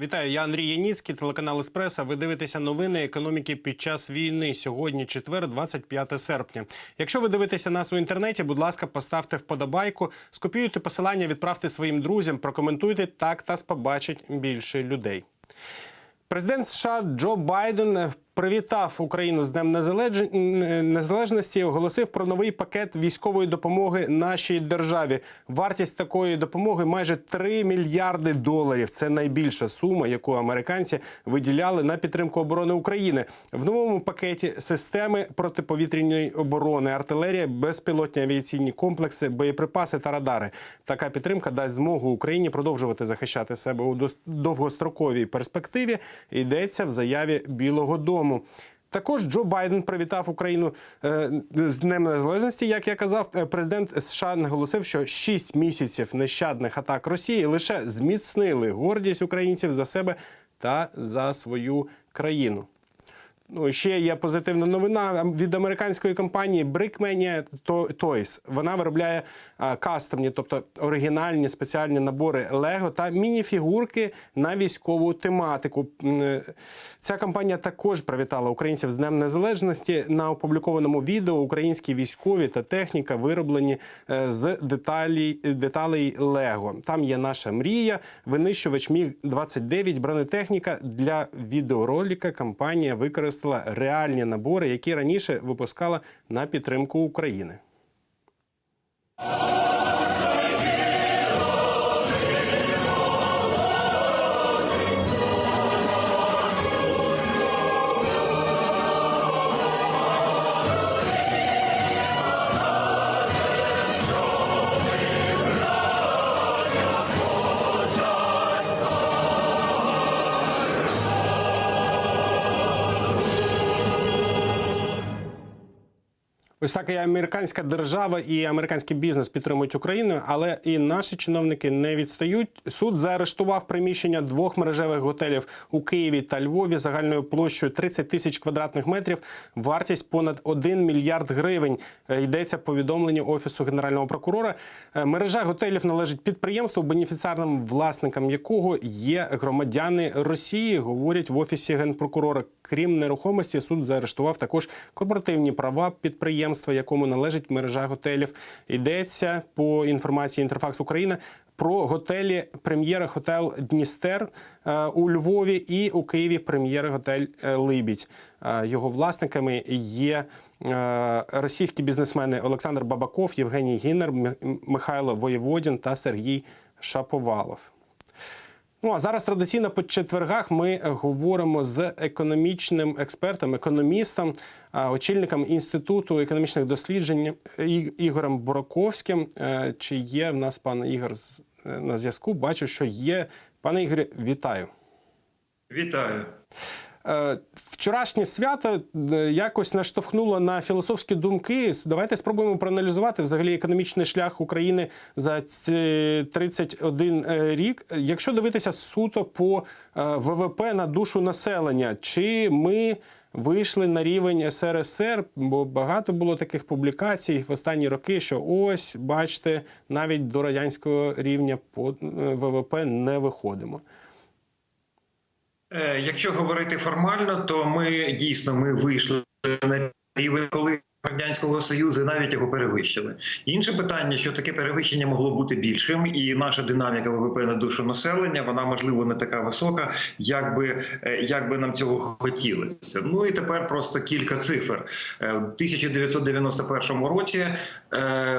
Вітаю, я Андрій Яніцький, телеканал Еспреса. Ви дивитеся новини економіки під час війни. Сьогодні четвер, 25 серпня. Якщо ви дивитеся нас у інтернеті, будь ласка, поставте вподобайку, скопіюйте посилання, відправте своїм друзям, прокоментуйте. Так нас побачить більше людей. Президент США Джо Байден привітав Україну з Днем Незалеж- Незалежності. Оголосив про новий пакет військової допомоги нашій державі. Вартість такої допомоги майже 3 мільярди доларів. Це найбільша сума, яку американці виділяли на підтримку оборони України. В новому пакеті системи протиповітряної оборони, артилерія, безпілотні авіаційні комплекси, боєприпаси та радари. Така підтримка дасть змогу Україні продовжувати захищати себе у довгостроковій перспективі. Йдеться в заяві Білого Дому. Також Джо Байден привітав Україну е, з Днем Незалежності. Як я казав, Е, президент США наголосив, що 6 місяців нещадних атак Росії лише зміцнили гордість українців за себе та за свою країну. Ну, ще є позитивна новина від американської компанії Brickmania Toys. Вона виробляє кастомні, тобто оригінальні спеціальні набори Лего та мініфігурки на військову тематику. Е, Ця компанія також привітала українців з Днем Незалежності. На опублікованому відео українські військові та техніка вироблені е, з деталі, деталей Лего. Там є наша мрія, винищувач Міг 29 бронетехніка для відеоролика. Компанія використала реальні набори, які раніше випускала на підтримку України. Ось так і американська держава і американський бізнес підтримують Україну, але і наші чиновники не відстають. Суд заарештував приміщення двох мережевих готелів у Києві та Львові загальною площею 30 тисяч квадратних метрів. Вартість понад 1 мільярд гривень. Е, Йдеться повідомлення офісу генерального прокурора. Е, Мережа готелів належить підприємству, бенефіціарним власникам якого є громадяни Росії. Говорять в офісі генпрокурора. Крім нерухомості, суд заарештував також корпоративні права підприємства, якому належить мережа готелів. Йдеться по інформації Інтерфакс Україна про готелі Прем'єра Хотел Дністер е, у Львові і у Києві Прем'єра Готель е, Либідь. Е, Його власниками є. Російські бізнесмени Олександр Бабаков, Євгеній Гіннер, Михайло Воєводін та Сергій Шаповалов. Ну а зараз традиційно по четвергах ми говоримо з економічним експертом, економістом, очільником інституту економічних досліджень Ігорем Бураковським. Е, Чи є в нас пан Ігор е, на зв'язку? Бачу, що є. Пане Ігорі, вітаю. Вітаю. Е, Вчорашнє свято е, якось наштовхнуло на філософські думки. Давайте спробуємо проаналізувати взагалі економічний шлях України за ці 31 рік. Якщо дивитися суто по е, ВВП на душу населення, чи ми вийшли на рівень СРСР? Бо багато було таких публікацій в останні роки, що ось бачите, навіть до радянського рівня по е, ВВП не виходимо. Е, Якщо говорити формально, то ми дійсно ми вийшли на рівень коли. Радянського союзу навіть його перевищили. Інше питання, що таке перевищення могло бути більшим, і наша динаміка ВВП на душу населення вона можливо не така висока, як би, е, як би нам цього хотілося. Ну і тепер просто кілька цифр. Е, В 1991 році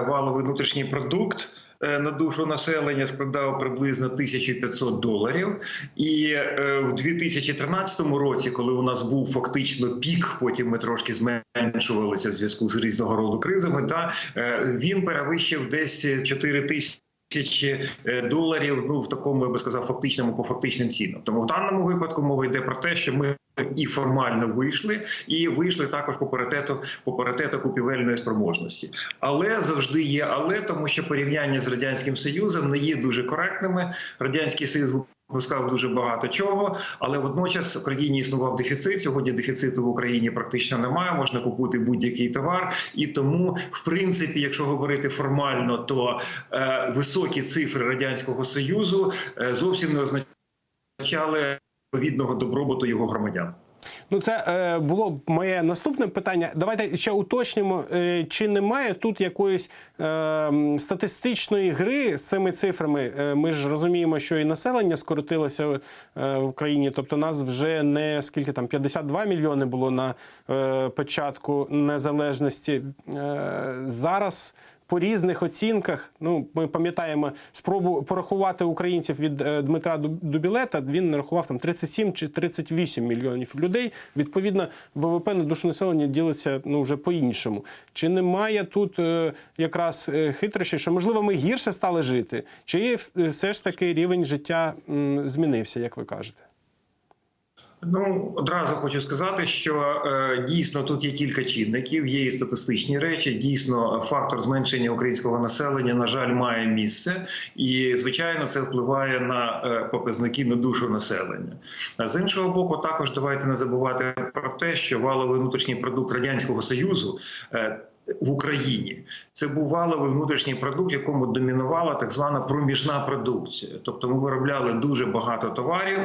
валовий внутрішній продукт. Е, На душу населення складав приблизно 1500 доларів, і е, в 2013 році, коли у нас був фактично пік, потім ми трошки зменшувалися в зв'язку з різного роду кризами. Та е, він перевищив десь 4 тисячі. Тисячі доларів, ну в такому я би сказав, фактичному по фактичним цінам. Тому в даному випадку мова йде про те, що ми і формально вийшли, і вийшли також по паритету по паритету купівельної спроможності. Але завжди є але, тому що порівняння з радянським союзом не є дуже коректними. Радянський союз випускав дуже багато чого, але водночас в країні існував дефіцит. Сьогодні дефіциту в Україні практично немає. Можна купити будь-який товар, і тому, в принципі, якщо говорити формально, то е, високі цифри радянського союзу е, зовсім не означають. Відповідного добробуту його громадян. Ну, це е, було моє наступне питання. Давайте ще уточнимо, е, чи немає тут якоїсь е, статистичної гри з цими цифрами. Е, ми ж розуміємо, що і населення скоротилося е, в Україні. Тобто, нас вже не скільки там 52 мільйони було на е, початку незалежності. Е, зараз. По різних оцінках, ну ми пам'ятаємо спробу порахувати українців від е, Дмитра Дубілета. Він нарахував там 37 чи 38 мільйонів людей. Відповідно, ВВП на душу населення ділиться ну вже по-іншому. Чи немає тут е, якраз е, хитрощі, що можливо ми гірше стали жити, чи все ж таки рівень життя змінився, як ви кажете? Ну одразу хочу сказати, що е, дійсно тут є кілька чинників. Є і статистичні речі. Дійсно, фактор зменшення українського населення на жаль має місце, і звичайно, це впливає на е, показники на душу населення. А з іншого боку, також давайте не забувати про те, що валовий внутрішній продукт радянського союзу. Е, в Україні це був валовий внутрішній продукт, якому домінувала так звана проміжна продукція. Тобто, ми виробляли дуже багато товарів,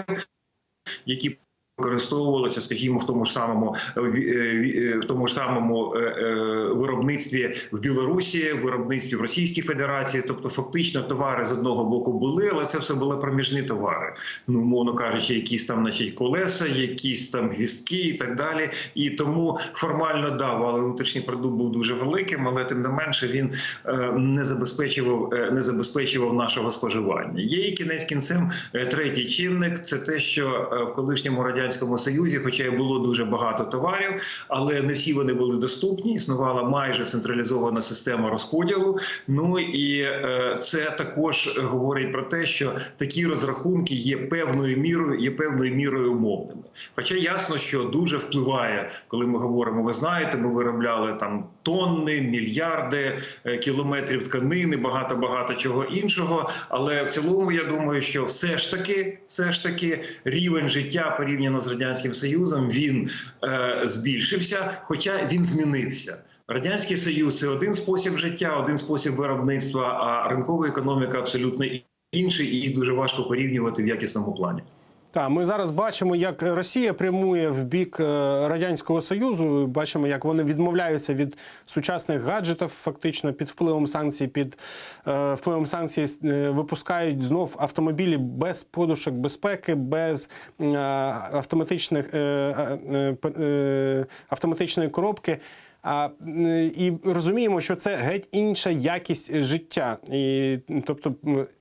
які використовувалося, скажімо, в тому ж самому е, ві- е, в тому ж самому е, е, виробництві в Білорусі, в виробництві в Російській Федерації. Тобто, фактично, товари з одного боку були, але це все були проміжні товари. Ну, умовно кажучи, якісь там, значить, колеса, якісь там гвіздки і так далі. І тому формально да, але внутрішній продукт був дуже великим, але тим не менше він е, не забезпечував, е, не забезпечував нашого споживання. Є і кінець кінцем е, третій чинник це те, що е, в колишньому радянському союзі, хоча й було дуже багато товарів, але не всі вони були доступні. Існувала майже централізована система розподілу. Ну і е, це також говорить про те, що такі розрахунки є певною мірою, є певною мірою умовними. Хоча ясно, що дуже впливає, коли ми говоримо, ви знаєте, ми виробляли там тонни, мільярди е, кілометрів тканини, багато багато чого іншого. Але в цілому я думаю, що все ж таки, все ж таки, рівень життя порівняно з радянським союзом він е, збільшився, хоча він змінився. Радянський Союз це один спосіб життя, один спосіб виробництва, а ринкова економіка абсолютно інший, і їх дуже важко порівнювати в якісному плані. Так, ми зараз бачимо, як Росія прямує в бік е, радянського союзу. Бачимо, як вони відмовляються від сучасних гаджетів, фактично під впливом санкцій, під е, впливом санкцій е, випускають знов автомобілі без подушок безпеки, без автоматичних автоматичної коробки. А і розуміємо, що це геть інша якість життя, і тобто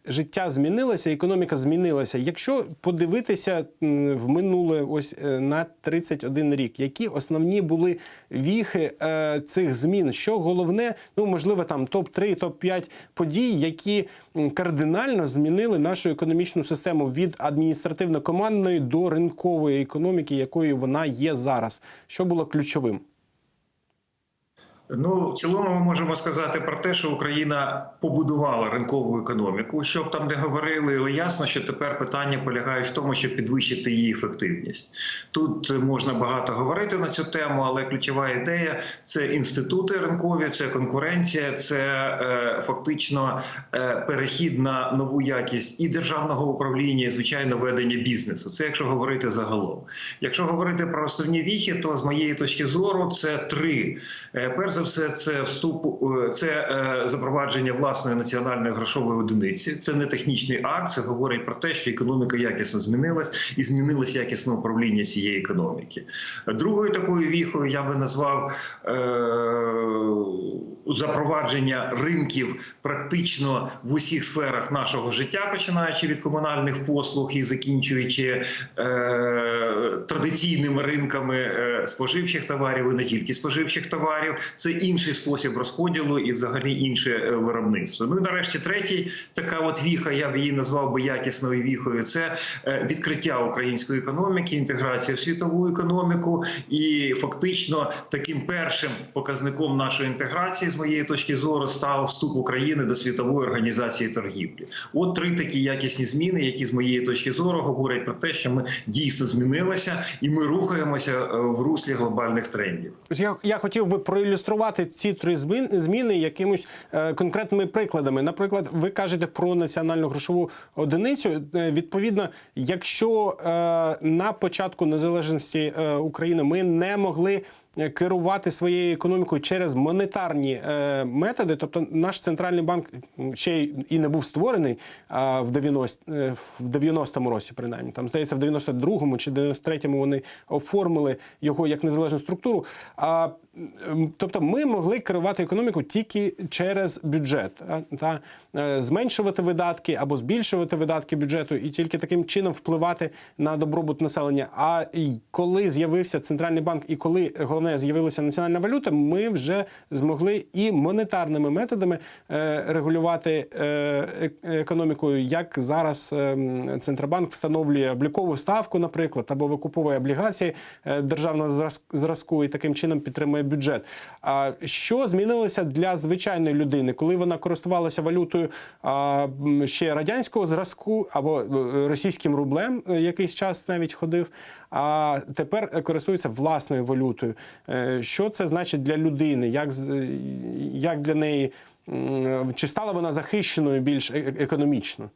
життя змінилося, економіка змінилася. Якщо подивитися в минуле, ось е, на 31 рік, які основні були віхи е, цих змін? Що головне, ну можливо, там топ 3 топ 5 подій, які кардинально змінили нашу економічну систему від адміністративно-командної до ринкової економіки, якою вона є зараз. Що було ключовим? Ну, в цілому, ми можемо сказати про те, що Україна побудувала ринкову економіку. Щоб там не говорили, але ясно, що тепер питання полягає в тому, щоб підвищити її ефективність. Тут можна багато говорити на цю тему, але ключова ідея це інститути ринкові, це конкуренція, це е, фактично е, перехід на нову якість і державного управління, і звичайно ведення бізнесу. Це якщо говорити загалом. Якщо говорити про основні віхи, то з моєї точки зору це три. Е, Перш за все, це вступ, е, це е, запровадження власної національної грошової одиниці. Це не технічний акт. Це говорить про те, що економіка якісно змінилась і змінилось якісне управління цієї економіки. Другою такою віхою я би назвав е, запровадження ринків практично в усіх сферах нашого життя, починаючи від комунальних послуг і закінчуючи е, традиційними ринками е, споживчих товарів і не тільки споживчих товарів. Це інший спосіб розподілу і, взагалі, інше е, виробництво. Ну і нарешті третій така от віха, я б її назвав би якісною віхою. Це е, відкриття української економіки, інтеграція в світову економіку, і фактично таким першим показником нашої інтеграції з моєї точки зору став вступ України до світової організації торгівлі. От три такі якісні зміни, які з моєї точки зору говорять про те, що ми дійсно змінилися і ми рухаємося е, в руслі глобальних трендів. Я, я хотів би проілюструвати ці три змін, зміни якимось е, конкретними прикладами. Наприклад, ви кажете про національну грошову одиницю. Е, відповідно, якщо на початку незалежності України ми не могли керувати своєю економікою через монетарні е, методи, тобто наш центральний банк ще і не був створений в 90-му в 90-му році, принаймні. Там здається, в 92-му чи 93-му вони оформили його як незалежну структуру. Тобто, ми могли керувати економіку тільки через бюджет, та е, зменшувати видатки або збільшувати видатки бюджету, і тільки таким чином впливати на добробут населення. А коли з'явився центральний банк, і коли головне з'явилася національна валюта, ми вже змогли і монетарними методами е, регулювати е, економіку, як зараз центробанк встановлює облікову ставку, наприклад, або викуповує облігації державного зраз- зразку і таким чином підтримує бюджет. А що змінилося для звичайної людини, коли вона користувалася валютою ще радянського зразку або е, російським рублем, е, якийсь час навіть ходив, а тепер користується власною валютою. Е, Що це значить для людини? Як, як для неї? Чи стала вона захищеною більш економічно?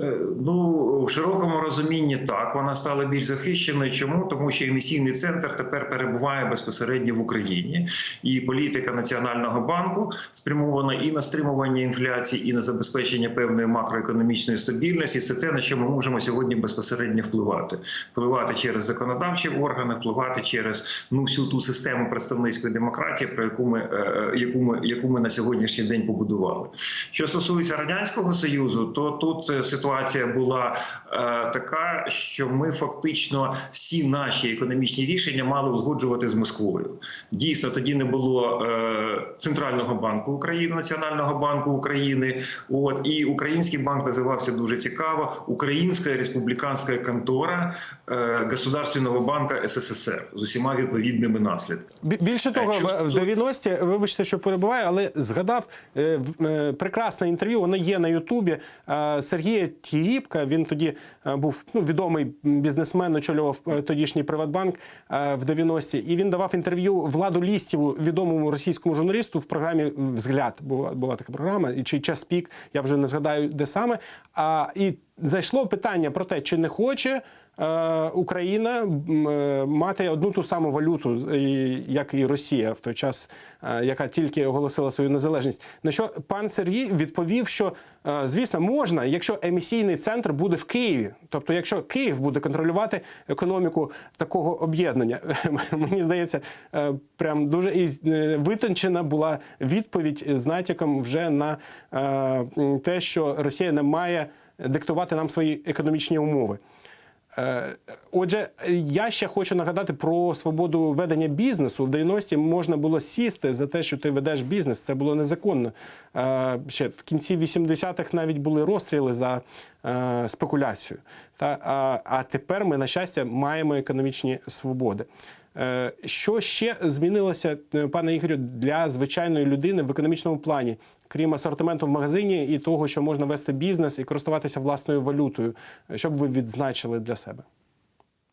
Е, Ну, в широкому розумінні так вона стала більш захищеною. Чому тому, що емісійний центр тепер перебуває безпосередньо в Україні, і політика національного банку спрямована і на стримування інфляції, і на забезпечення певної макроекономічної стабільності. Це те, на що ми можемо сьогодні безпосередньо впливати, впливати через законодавчі органи, впливати через ну всю ту систему представницької демократії, про яку ми е, яку ми яку ми на сьогоднішній день побудували. Що стосується радянського союзу, то тут е, ситуація була е, така, що ми фактично всі наші економічні рішення мали узгоджувати з Москвою. Дійсно, тоді не було е, центрального банку України, Національного банку України. От і український банк називався дуже цікаво: Українська республіканська контора е, Государственного банка СССР з усіма відповідними наслідками. Більше того, що в в 90-ті, вибачте, що перебуваю, але згадав е, е, прекрасне інтерв'ю. Воно є на Ютубі. е, Сергія Тігіпка. Він тоді е, був ну, відомий бізнесмен, очолював е, тодішній Приватбанк е, в 90-ті. І він давав інтерв'ю Владу Лістіву, відомому російському журналісту в програмі Взгляд. Була, була така програма, чи час пік, я вже не згадаю, де саме. А, і зайшло питання про те, чи не хоче. Е, Україна е, мати одну ту саму валюту, як і Росія в той час, е, яка тільки оголосила свою незалежність. На що пан Сергій відповів, що звісно можна, якщо емісійний центр буде в Києві, тобто, якщо Київ буде контролювати економіку такого об'єднання, мені здається, прям дуже і витончена була відповідь з натяком вже на те, що Росія не має диктувати нам свої економічні умови. Е, Отже, я ще хочу нагадати про свободу ведення бізнесу. В 90-ті можна було сісти за те, що ти ведеш бізнес. Це було незаконно. Е, Ще в кінці 80-х навіть були розстріли за е, спекуляцію. А, тепер ми, на щастя, маємо економічні свободи. Що ще змінилося, пане Ігорю, для звичайної людини в економічному плані, крім асортименту в магазині і того, що можна вести бізнес і користуватися власною валютою? Що б ви відзначили для себе?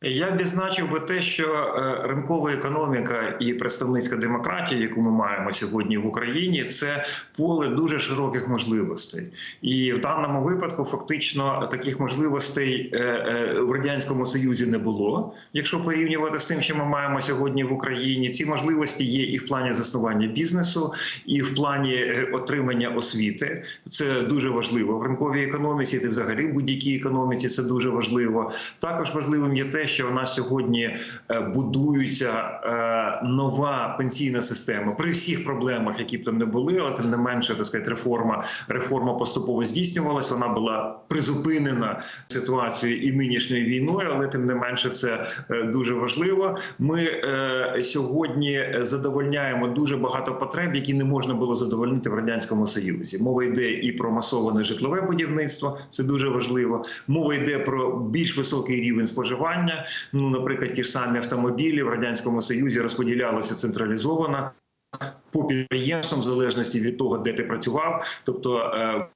Я б відзначив би те, що е, ринкова економіка і представницька демократія, яку ми маємо сьогодні в Україні, це поле дуже широких можливостей. І в даному випадку фактично таких можливостей е, е, в радянському союзі не було. Якщо порівнювати з тим, що ми маємо сьогодні в Україні, ці можливості є і в плані заснування бізнесу, і в плані отримання освіти. Це дуже важливо в ринковій економіці. Та взагалі в будь-якій економіці це дуже важливо. Також важливим є те, що у нас сьогодні е, будується е, нова пенсійна система при всіх проблемах, які б там не були, але тим не менше, так сказати, реформа реформа поступово здійснювалась. Вона була призупинена ситуацією і нинішньою війною, але тим не менше, це е, дуже важливо. Ми сьогодні задовольняємо дуже багато потреб, які не можна було задовольнити в радянському союзі. Мова йде і про масоване житлове будівництво, це дуже важливо. Мова йде про більш високий рівень споживання. Ну, наприклад, ті ж самі автомобілі в радянському союзі розподілялися централізовано. по підприємствам, в залежності від того, де ти працював. Тобто е,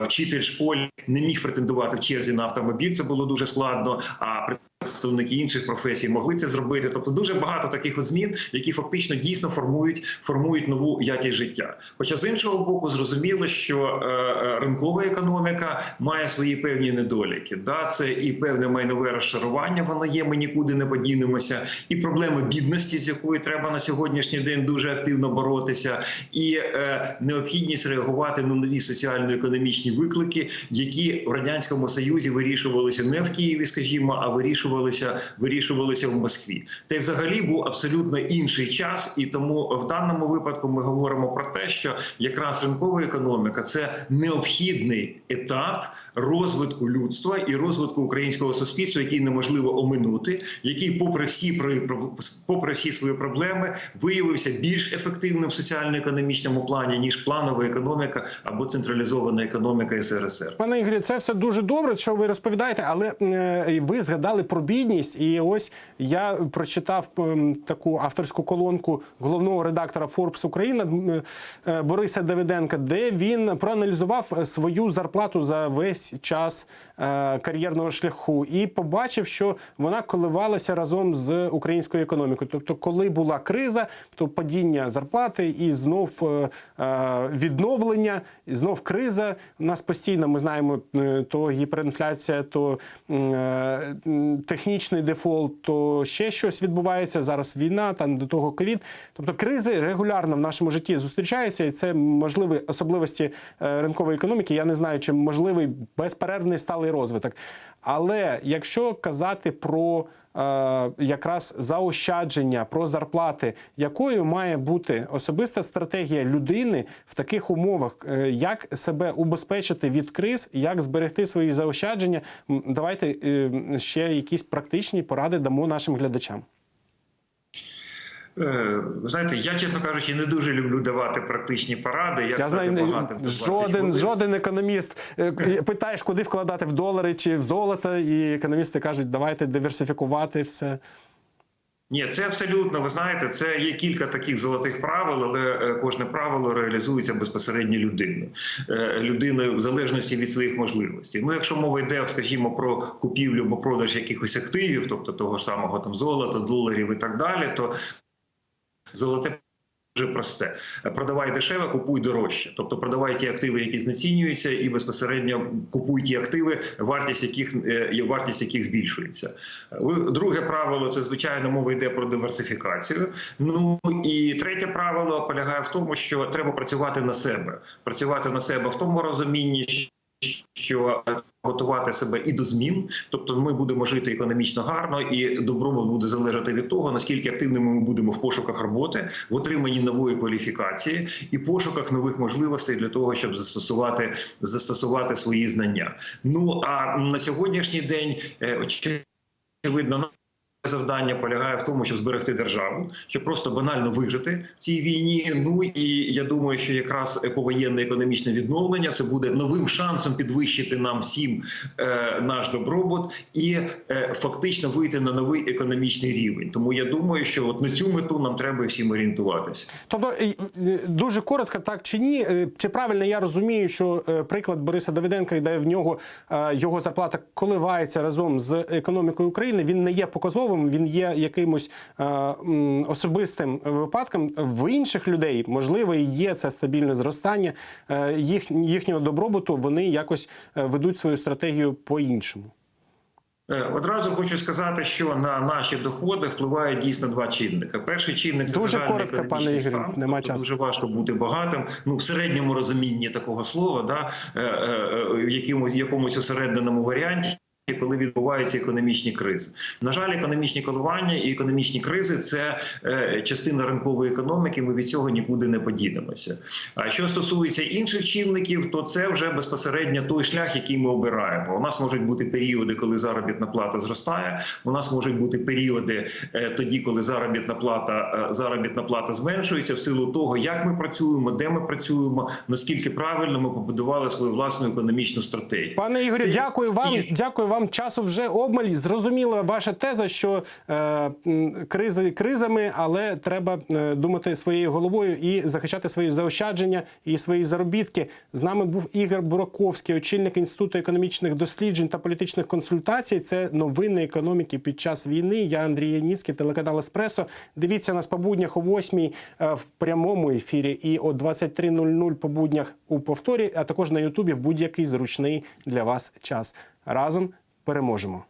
вчитель школи не міг претендувати в черзі на автомобіль. Це було дуже складно. А представники інших професій могли це зробити. Тобто, дуже багато таких от змін, які фактично дійсно формують формують нову якість життя. Хоча з іншого боку, зрозуміло, що е, е, ринкова економіка має свої певні недоліки. Да, це і певне майнове розшарування. Воно є. Ми нікуди не подінемося, і проблеми бідності, з якою треба на сьогоднішній день дуже активно боротися, і е, необхідність реагувати на нові соціально-економічні виклики, які в радянському союзі вирішувалися не в Києві, скажімо, а вирішувалися вирішувалися в Москві. Та й взагалі був абсолютно інший час, і тому в даному випадку ми говоримо про те, що якраз ринкова економіка це необхідний етап розвитку людства і розвитку українського суспільства, який неможливо оминути, який, попри всі попри всі свої проблеми, виявився більш ефективним в соціально-економічному плані ніж планова економіка або централізована економіка СРСР. Пане Ігорі, це все дуже добре, що ви розповідаєте, але е, ви згадали про бідність, і ось я прочитав ем, таку авторську колонку головного редактора Forbes Україна е, Бориса Давиденка, де він проаналізував свою зарплату за весь час е, кар'єрного шляху і побачив, що вона коливалася разом з українською економікою. Тобто, коли була криза, то падіння зарплати і знов е, е, відновлення, і знов криза. У нас постійно ми знаємо е, то гіперінфляція, то е, технічний дефолт, то ще щось відбувається. Зараз війна, там до того ковід. Тобто кризи регулярно в нашому житті зустрічаються, і це можливі особливості е, ринкової економіки. Я не знаю, чи можливий безперервний сталий розвиток. Але якщо казати про якраз заощадження, про зарплати, якою має бути особиста стратегія людини в таких умовах, Е, як себе убезпечити від криз, як зберегти свої заощадження. Давайте е, ще якісь практичні поради дамо нашим глядачам. Е, Ви знаєте, я чесно кажучи, не дуже люблю давати практичні поради. Як Я знаю, багатим жоден, жоден економіст е, питаєш, куди вкладати в долари чи в золото, і економісти кажуть, давайте диверсифікувати все. Ні, це абсолютно. Ви знаєте, це є кілька таких золотих правил, але е, кожне правило реалізується безпосередньо людиною. Людиною в залежності від своїх можливостей. Ну, якщо мова йде, скажімо, про купівлю або продаж якихось активів, тобто того ж самого там золота, доларів і так далі, то золоте. Дуже просте. Продавай дешеве, купуй дорожче. Тобто продавай ті активи, які знецінюються, і безпосередньо купуй ті активи, вартість яких е, вартість яких збільшується. Друге правило це звичайно мова йде про диверсифікацію. Ну і третє правило полягає в тому, що треба працювати на себе, працювати на себе в тому розумінні, що готувати себе і до змін, тобто ми будемо жити економічно гарно, і добробут буде залежати від того, наскільки активними ми будемо в пошуках роботи, в отриманні нової кваліфікації і пошуках нових можливостей для того, щоб застосувати застосувати свої знання. Ну а на сьогоднішній день е, очевидно. Завдання полягає в тому, щоб зберегти державу, щоб просто банально вижити в цій війні. Ну і я думаю, що якраз повоєнне економічне відновлення це буде новим шансом підвищити нам всім е, наш добробут і е, фактично вийти на новий економічний рівень. Тому я думаю, що от на цю мету нам треба всім орієнтуватися. Тобто, дуже коротко, так чи ні? Е, Чи правильно я розумію, що е, приклад Бориса Давиденка, де в нього е, його зарплата коливається разом з економікою України, він не є показовим, він є якимось е, особистим випадком. В інших людей можливо і є це стабільне зростання е, їх, їхнього добробуту. Вони якось е, ведуть свою стратегію по-іншому. Е, Одразу хочу сказати, що на наші доходи впливає дійсно два чинники. Перший чинник це Дуже коротко, пане Ігорю, стан. нема Тобто часу. Дуже важко бути багатим. Ну в середньому розумінні такого слова, да в якомусь якомусь усередненому варіанті. Коли відбуваються економічні кризи, на жаль, економічні коливання і економічні кризи це е, частина ринкової економіки. Ми від цього нікуди не подінемося. А що стосується інших чинників, то це вже безпосередньо той шлях, який ми обираємо. У нас можуть бути періоди, коли заробітна плата зростає. У нас можуть бути періоди е, тоді, коли заробітна плата е, заробітна плата зменшується в силу того, як ми працюємо, де ми працюємо, наскільки правильно ми побудували свою власну економічну стратегію. Пане Ігорю, Це- дякую вам. Дякую вам Вам часу вже обмаль. Зрозуміла ваша теза, що е, кризи кризами, але треба е, думати своєю головою і захищати свої заощадження і свої заробітки. З нами був Ігор Бураковський, очільник інституту економічних досліджень та політичних консультацій. Це новини економіки під час війни. Я Андрій Яніцький, телеканал Еспресо. Дивіться нас по буднях о 8 в прямому ефірі і о 23.00 по буднях у повторі, а також на Ютубі в будь-який зручний для вас час. Разом переможемо.